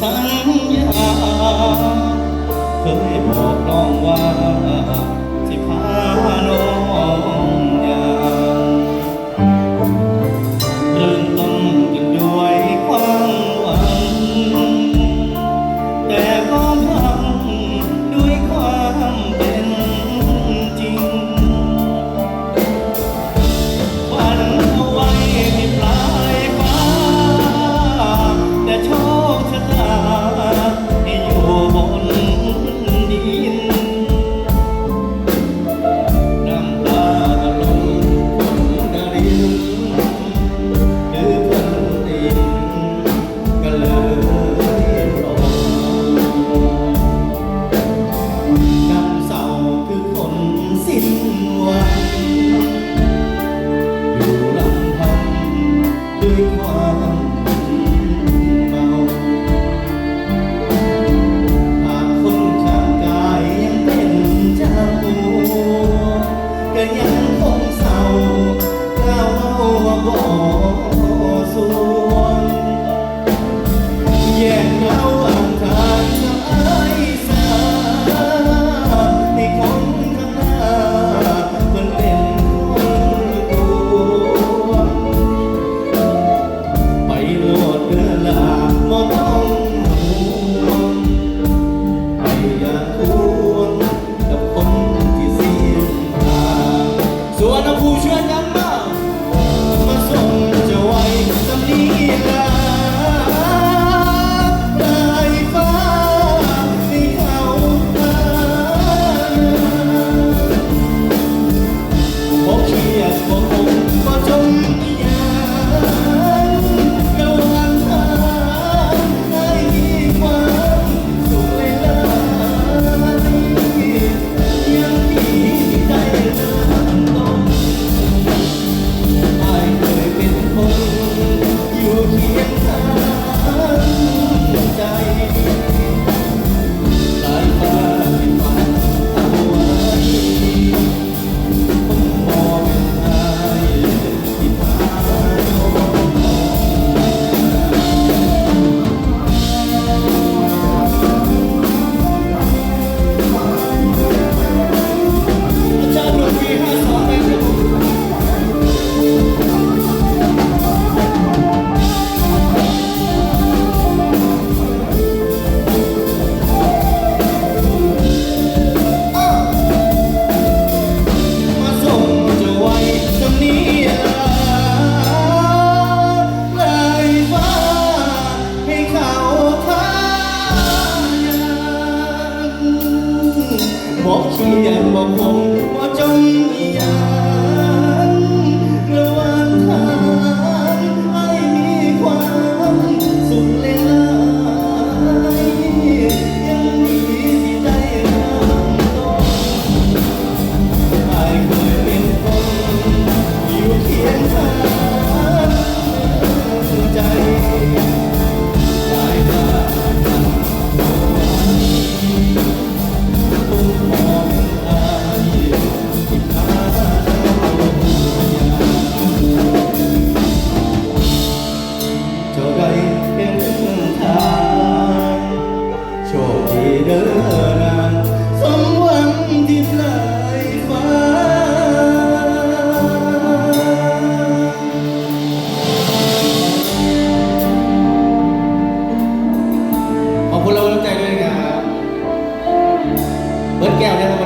สัญญา เคยบอกน้องว่า สิพาน้อง ส่วนผู้ช่วย บอกที่แอบมาพง 很屌的。